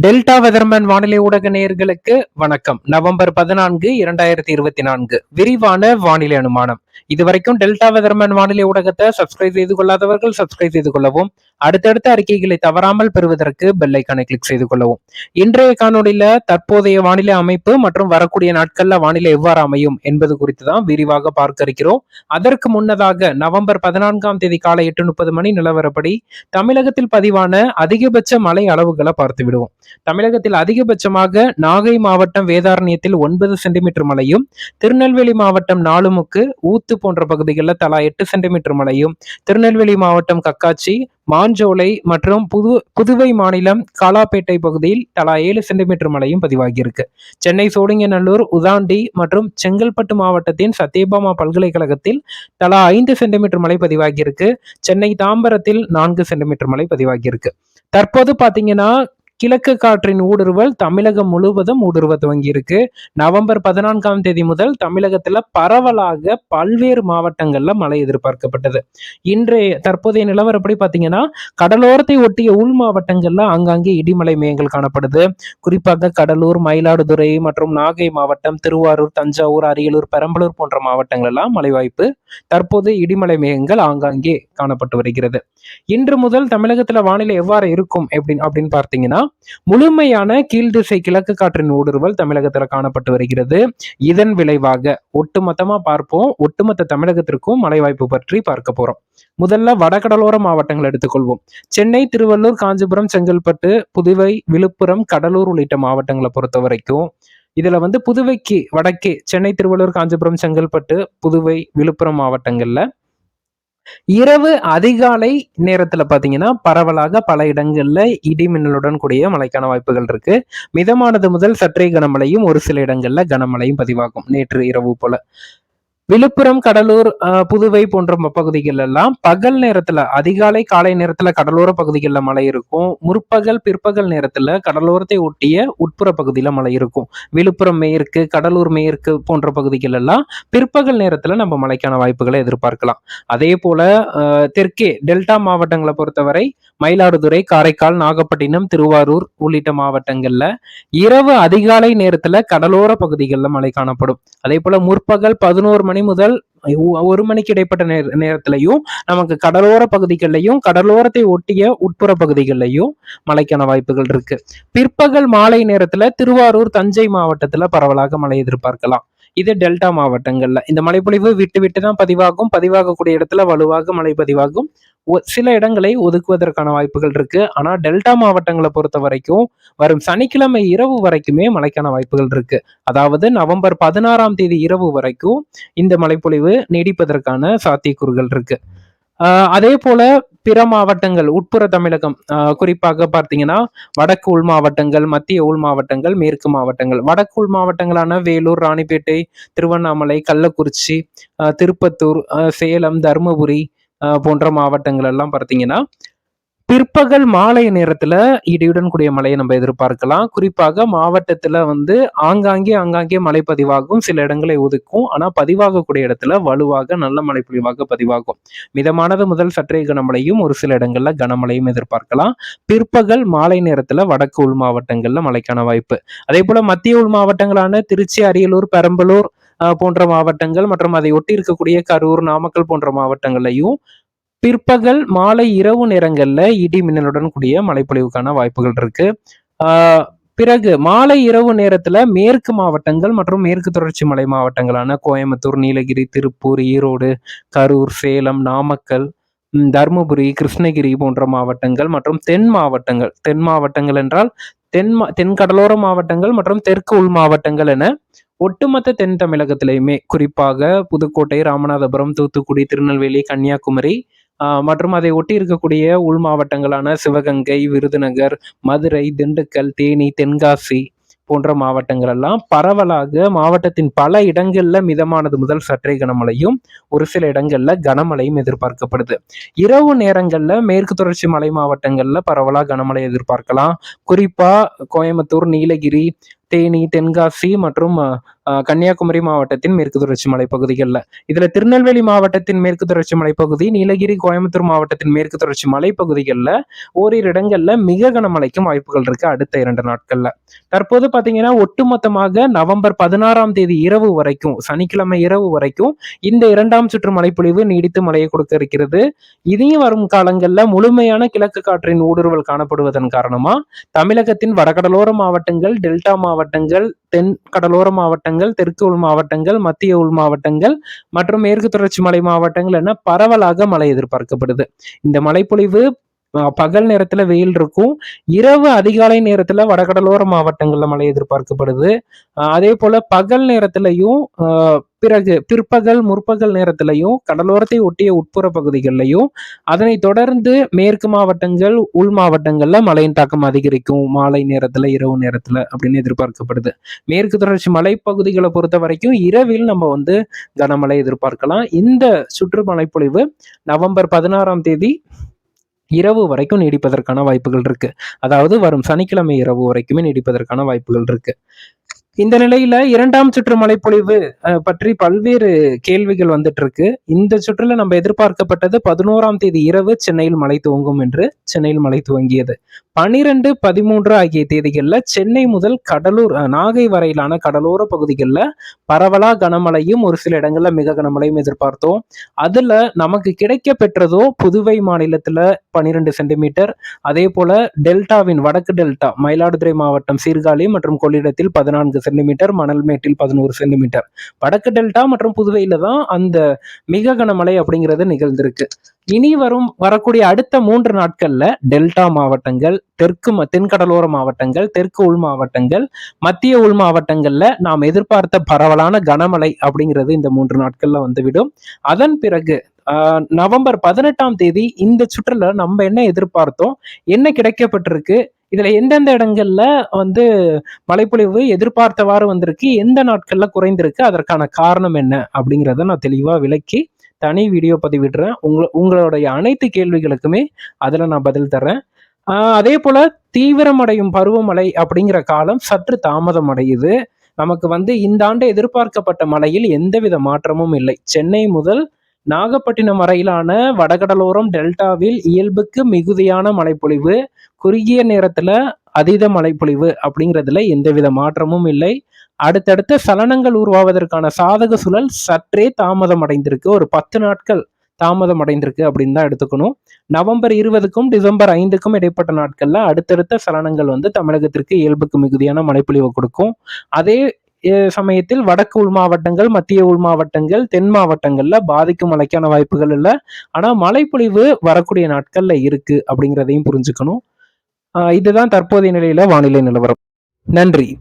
Delta weatherman வானிலை ஊடக நேயர்களுக்கு வணக்கம். நவம்பர் பதினான்கு இரண்டாயிரத்தி இருபத்தி நான்கு. விரிவான வானிலை அனுமானம். இதுவரைக்கும் டெல்டா வெதர்மேன் வானிலை ஊடகத்தை சப்ஸ்கிரைப் செய்து கொள்ளாதவர்கள் சப்ஸ்கிரைப் செய்து கொள்ளவும். அடுத்தடுத்த அறிக்கைகளை தவறாமல் பெறுவதற்கு பெல் ஐக்கானை கிளிக் செய்து கொள்ளவும். இன்றைய காணொலியில தற்போதைய வானிலை அமைப்பு மற்றும் வரக்கூடிய நாட்கள்ல வானிலை எவ்வாறு அமையும் என்பது குறித்து தான் விரிவாக பார்க்க இருக்கிறோம். அதற்கு முன்னதாக நவம்பர் பதினான்காம் தேதி காலை எட்டு முப்பது மணி நிலவரப்படி தமிழகத்தில் பதிவான அதிகபட்ச மழை அளவுகளை பார்த்து விடுவோம். தமிழகத்தில் அதிகபட்சமாக நாகை மாவட்டம் வேதாரண்யத்தில் ஒன்பது சென்டிமீட்டர் மழையும் திருநெல்வேலி மாவட்டம் நாலுமுக்கு ஊத்து போன்ற பகுதிகளில் தலா எட்டு சென்டிமீட்டர் மழையும் திருநெல்வேலி மாவட்டம் கக்காச்சி மாஞ்சோலை மற்றும் புது புதுவை மாநிலம் காலாப்பேட்டை பகுதியில் தலா ஏழு சென்டிமீட்டர் மழையும் பதிவாகியிருக்கு. சென்னை சோழிங்கநல்லூர் உதாண்டி மற்றும் செங்கல்பட்டு மாவட்டத்தின் சத்யபாமா பல்கலைக்கழகத்தில் தலா ஐந்து சென்டிமீட்டர் மழை பதிவாகியிருக்கு. சென்னை தாம்பரத்தில் நான்கு சென்டிமீட்டர் மழை பதிவாகியிருக்கு. தற்போது பார்த்தீங்கன்னா கிழக்கு காற்றின் ஊடுருவல் தமிழகம் முழுவதும் ஊடுருவ துவங்கி இருக்கு நவம்பர் பதினான்காம் தேதி முதல் தமிழகத்துல பரவலாக பல்வேறு மாவட்டங்கள்ல மழை எதிர்பார்க்கப்பட்டது. இன்றைய தற்போதைய நிலவரப்படி பாத்தீங்கன்னா கடலோரத்தை ஒட்டிய உள் மாவட்டங்கள்ல ஆங்காங்கே இடிமலை மேயங்கள் காணப்படுது. குறிப்பாக கடலூர் மயிலாடுதுறை மற்றும் நாகை மாவட்டம் திருவாரூர் தஞ்சாவூர் அரியலூர் பெரம்பலூர் போன்ற மாவட்டங்கள் எல்லாம் மழை வாய்ப்பு தற்போது இடிமலை மேகங்கள் ஆங்காங்கே காணப்பட்டு வருகிறது. இன்று முதல் தமிழகத்துல வானிலை எவ்வாறு இருக்கும் அப்படின்னு அப்படின்னு பார்த்தீங்கன்னா முழுமையான கீழ்திசை கிழக்கு காற்றின் ஊடுருவல் தமிழகத்துல காணப்பட்டு வருகிறது. இதன் விளைவாக ஒட்டுமொத்தமா பார்ப்போம். ஒட்டுமொத்த தமிழகத்திற்கும் மழை வாய்ப்பு பற்றி பார்க்க போறோம். முதல்ல வடகடலோர மாவட்டங்கள் எடுத்துக்கொள்வோம். சென்னை திருவள்ளூர் காஞ்சிபுரம் செங்கல்பட்டு புதுவை விழுப்புரம் கடலூர் உள்ளிட்ட மாவட்டங்களை பொறுத்த வரைக்கும் இதுல வந்து புதுவைக்கு வடக்கே சென்னை திருவள்ளூர் காஞ்சிபுரம் செங்கல்பட்டு புதுவை விழுப்புரம் மாவட்டங்கள்ல இரவு அதிகாலை நேரத்துல பாத்தீங்கன்னா பரவலாக பல இடங்கள்ல இடி மின்னலுடன் கூடிய மழைக்கான வாய்ப்புகள் இருக்கு. மிதமானது முதல் சற்றே கனமழையும் ஒரு சில இடங்கள்ல கனமழையும் பதிவாகும் நேற்று இரவு போல. விழுப்புரம் கடலூர் புதுவை போன்ற பகுதிகள் எல்லாம் பகல் நேரத்துல அதிகாலை காலை நேரத்துல கடலோர பகுதிகளில் மழை இருக்கும். முற்பகல் பிற்பகல் நேரத்துல கடலோரத்தை ஒட்டிய உட்புற பகுதியில மழை இருக்கும். விழுப்புரம் மேற்கு கடலூர் மேற்கு போன்ற பகுதிகள் எல்லாம் பிற்பகல் நேரத்துல நம்ம மழைக்கான வாய்ப்புகளை எதிர்பார்க்கலாம். அதே போல தெற்கே டெல்டா மாவட்டங்களை பொறுத்தவரை மயிலாடுதுறை காரைக்கால் நாகப்பட்டினம் திருவாரூர் உள்ளிட்ட மாவட்டங்கள்ல இரவு அதிகாலை நேரத்துல கடலோர பகுதிகளில் மழை காணப்படும். அதே போல முற்பகல் பதினோரு மணி முதல் ஒரு மணிக்கு இடைப்பட்ட நேர நேரத்திலையும் நமக்கு கடலோர பகுதிகளிலையும் கடலோரத்தை ஒட்டிய உட்புற பகுதிகளிலையும் மழைக்கான வாய்ப்புகள் இருக்கு. பிற்பகல் மாலை நேரத்துல திருவாரூர் தஞ்சை மாவட்டத்துல பரவலாக மழை எதிர்பார்க்கலாம். இது டெல்டா மாவட்டங்கள்ல. இந்த மழைப்பொழிவு விட்டு விட்டு தான் பதிவாகும். பதிவாகக்கூடிய இடத்துல வலுவாக மழை பதிவாகும். சில இடங்களை ஒதுக்குவதற்கான வாய்ப்புகள் இருக்கு. ஆனா டெல்டா மாவட்டங்களை பொறுத்த வரைக்கும் வரும் சனிக்கிழமை இரவு வரைக்குமே மழைக்கான வாய்ப்புகள் இருக்கு. அதாவது நவம்பர் பதினாறாம் தேதி இரவு வரைக்கும் இந்த மழைப்பொழிவு நீடிப்பதற்கான சாத்தியக்கூறுகள் இருக்கு. அதே போல பிற மாவட்டங்கள் உட்புற தமிழகம் குறிப்பாக பார்த்தீங்கன்னா வடக்கு உள் மாவட்டங்கள் மத்திய உள் மாவட்டங்கள் மேற்கு மாவட்டங்கள். வடக்கு உள் மாவட்டங்களான வேலூர் ராணிப்பேட்டை திருவண்ணாமலை கள்ளக்குறிச்சி திருப்பத்தூர் சேலம் தருமபுரி போன்ற மாவட்டங்கள் எல்லாம் பார்த்தீங்கன்னா பிற்பகல் மாலை நேரத்துல இடியுடன் கூடிய மழையை நம்ம எதிர்பார்க்கலாம். குறிப்பாக மாவட்டத்துல வந்து ஆங்காங்கே ஆங்காங்கே மழை பதிவாகும் சில இடங்களை ஒதுக்கும். ஆனா பதிவாகக்கூடிய இடத்துல வலுவாக நல்ல மழை பொழிவாக பதிவாகும். மிதமானது முதல் சற்றே கனமழையும் ஒரு சில இடங்கள்ல கனமழையும் எதிர்பார்க்கலாம். பிற்பகல் மாலை நேரத்துல வடக்கு உள் மாவட்டங்கள்ல மழைக்கான வாய்ப்பு. அதே போல மத்திய உள் மாவட்டங்களான திருச்சி அரியலூர் பெரம்பலூர் போன்ற மாவட்டங்கள் மற்றும் அதை ஒட்டி இருக்கக்கூடிய கரூர் நாமக்கல் போன்ற மாவட்டங்களையும் பிற்பகல் மாலை இரவு நேரங்களில் இடி மின்னலுடன் கூடிய மழைப்பொழிவுக்கான வாய்ப்புகள் இருக்கு. பிறகு மாலை இரவு நேரத்துல மேற்கு மாவட்டங்கள் மற்றும் மேற்கு தொடர்ச்சி மலை மாவட்டங்களான கோயம்புத்தூர் நீலகிரி திருப்பூர் ஈரோடு கரூர் சேலம் நாமக்கல் தருமபுரி கிருஷ்ணகிரி போன்ற மாவட்டங்கள் மற்றும் தென் மாவட்டங்கள். தென் மாவட்டங்கள் என்றால் தென் தென் கடலோர மாவட்டங்கள் மற்றும் தெற்கு உள் மாவட்டங்கள் என ஒட்டுமொத்த தென் தமிழகத்திலையுமே. குறிப்பாக புதுக்கோட்டை ராமநாதபுரம் தூத்துக்குடி திருநெல்வேலி கன்னியாகுமரி மற்றும் அதை ஒட்டி இருக்கக்கூடிய உள் மாவட்டங்களான சிவகங்கை விருதுநகர் மதுரை திண்டுக்கல் தேனி தென்காசி போன்ற மாவட்டங்கள் எல்லாம் பரவலாக மாவட்டத்தின் பல இடங்கள்ல மிதமானது முதல் சற்றே கனமழையும் ஒரு சில இடங்கள்ல கனமழையும் எதிர்பார்க்கப்படுது. இரவு நேரங்கள்ல மேற்கு தொடர்ச்சி மலை மாவட்டங்கள்ல பரவலாக கனமழை எதிர்பார்க்கலாம். குறிப்பா கோயம்புத்தூர் நீலகிரி தேனி தென்காசி மற்றும் கன்னியாகுமரி மாவட்டத்தின் மேற்கு தொடர்ச்சி மலைப்பகுதிகளில் இதுல திருநெல்வேலி மாவட்டத்தின் மேற்கு தொடர்ச்சி மலைப்பகுதி நீலகிரி கோயம்புத்தூர் மாவட்டத்தின் மேற்கு தொடர்ச்சி மலைப்பகுதிகளில் ஓரிரு இடங்கள்ல மிக கனமழைக்கும் வாய்ப்புகள் இருக்கு அடுத்த இரண்டு நாட்கள்ல. தற்போது பாத்தீங்கன்னா ஒட்டுமொத்தமாக நவம்பர் பதினாறாம் தேதி இரவு வரைக்கும் சனிக்கிழமை இரவு வரைக்கும் இந்த இரண்டாம் சுற்று மழைப்பொழிவு நீடித்து மழையை கொடுக்க இருக்கிறது. இதையும் வரும் காலங்கள்ல முழுமையான கிழக்கு காற்றின் ஊடுருவல் காணப்படுவதன் காரணமா தமிழகத்தின் வடகடலோர மாவட்டங்கள் டெல்டா மாவட்டங்கள் தென் கடலோர மாவட்டங்கள் தெற்கு உள் மாவட்டங்கள் மத்திய உள் மாவட்டங்கள் மற்றும் மேற்கு தொடர்ச்சி மலை மாவட்டங்கள் என பரவலாக மழை எதிர்பார்க்கப்படுது. இந்த மழைப்பொழிவு அஹ், பகல் நேரத்துல வெயில் இருக்கும். இரவு அதிகாலை நேரத்துல வடகடலோர மாவட்டங்கள்ல மழை எதிர்பார்க்கப்படுது. அதே போல பகல் நேரத்திலையும் ஆஹ் பிறகு பிற்பகல் முற்பகல் நேரத்திலையும் கடலோரத்தை ஒட்டிய உட்புற பகுதிகளிலையும் அதனை தொடர்ந்து மேற்கு மாவட்டங்கள் உள் மாவட்டங்கள்ல மழையின் தாக்கம் அதிகரிக்கும் மாலை நேரத்துல இரவு நேரத்துல அப்படின்னு எதிர்பார்க்கப்படுது. மேற்கு தொடர்ச்சி மலைப்பகுதிகளை பொறுத்த வரைக்கும் இரவில் நம்ம வந்து கனமழை எதிர்பார்க்கலாம். இந்த சுற்று மழைப்பொழிவு நவம்பர் பதினாறாம் தேதி இரவு வரைக்கும் நீடிப்பதற்கான வாய்ப்புகள் இருக்கு. அதாவது வரும் சனிக்கிழமை இரவு வரைக்குமே நீடிப்பதற்கான வாய்ப்புகள் இருக்கு. இந்த நிலையில இரண்டாம் சுற்று மழைப்பொழிவு பற்றி பல்வேறு கேள்விகள் வந்துட்டு இருக்கு இந்த சுற்றுல நம்ம எதிர்பார்க்கப்பட்டது பதினோராம் தேதி இரவு சென்னையில் மழை துவங்கும் என்று சென்னையில் மழை துவங்கியது. பனிரெண்டு பதிமூன்று ஆகிய தேதிகளில் சென்னை முதல் கடலூர் நாகை வரையிலான கடலோர பகுதிகளில் பரவலா கனமழையும் ஒரு சில இடங்கள்ல மிக கனமழையும் எதிர்பார்த்தோம். அதுல நமக்கு கிடைக்க பெற்றதோ புதுவை மாநிலத்துல பனிரெண்டு சென்டிமீட்டர் அதே போல டெல்டாவின் வடக்கு டெல்டா மயிலாடுதுறை மாவட்டம் சீர்காழி மற்றும் கொள்ளிடத்தில் பதினான்கு சென்டிமீட்டர் மணல்மேட்டில் பதினோரு சென்டிமீட்டர். வடக்கு டெல்டா மற்றும் புதுவையில் தான் அந்த மிக கனமழை அப்படிங்கிறது நிகழ்ந்திருக்கு. இனி வரும் வரக்கூடிய அடுத்த மூன்று நாட்கள்ல டெல்டா மாவட்டங்கள் தெற்கு ம- தென்கடலோர மாவட்டங்கள் தெற்கு உள் மாவட்டங்கள் மத்திய உள் மாவட்டங்கள்ல நாம் எதிர்பார்த்த பரவலான கனமழை அப்படிங்கிறது இந்த மூன்று நாட்கள்ல வந்துவிடும். அதன் பிறகு நவம்பர் பதினெட்டாம் தேதி இந்த சுற்றுல நம்ம என்ன எதிர்பார்த்தோம்? என்ன கிடைக்கப்பட்டிருக்கு? இதுல எந்தெந்த இடங்கள்ல வந்து மழைப்பொழிவு எதிர்பார்த்தவாறு வந்திருக்கு எந்த நாட்கள்ல குறைந்திருக்கு அதற்கான காரணம் என்ன அப்படிங்கிறத நான் தெளிவா விளக்கி தனி வீடியோ பதிவிடுறேன். உங்க உங்களுடைய அனைத்து கேள்விகளுக்குமே அதுல நான் பதில் தர்றேன். அதே போல தீவிரமடையும் பருவமழை அப்படிங்கிற காலம் சற்று தாமதம் அடையுது நமக்கு வந்து இந்த ஆண்டு எதிர்பார்க்கப்பட்ட மழையில் எந்தவித மாற்றமும் இல்லை. சென்னை முதல் நாகப்பட்டினம் வரையிலான வடகடலோரம் டெல்டாவில் இயல்புக்கு மிகுதியான மழைப்பொழிவு குறுகிய நேரத்துல அதீத மழைப்பொழிவு அப்படிங்கிறதுல எந்தவித மாற்றமும் இல்லை. அடுத்தடுத்த சலனங்கள் உருவாவதற்கான சாதக சூழல் சற்றே தாமதம் அடைந்திருக்கு ஒரு பத்து நாட்கள் தாமதம் அடைந்திருக்கு அப்படின்னு தான் எடுத்துக்கணும். நவம்பர் இருபதுக்கும் டிசம்பர் ஐந்துக்கும் இடைப்பட்ட நாட்கள்ல அடுத்தடுத்த சலனங்கள் வந்து தமிழகத்திற்கு இயல்புக்கு மிகுதியான மழைப்பொழிவை கொடுக்கும். அதே சமயத்தில் வடக்கு உள் மாவட்டங்கள் மத்திய உள் மாவட்டங்கள் தென் மாவட்டங்கள்ல பாதிக்கும் மழைக்கான வாய்ப்புகள் இல்லை. ஆனா மழைப்பொழிவு வரக்கூடிய நாட்கள்ல இருக்கு அப்படிங்கிறதையும் புரிஞ்சுக்கணும். ஆஹ் இதுதான் தற்போதைய நிலையில வானிலை நிலவரம். நன்றி.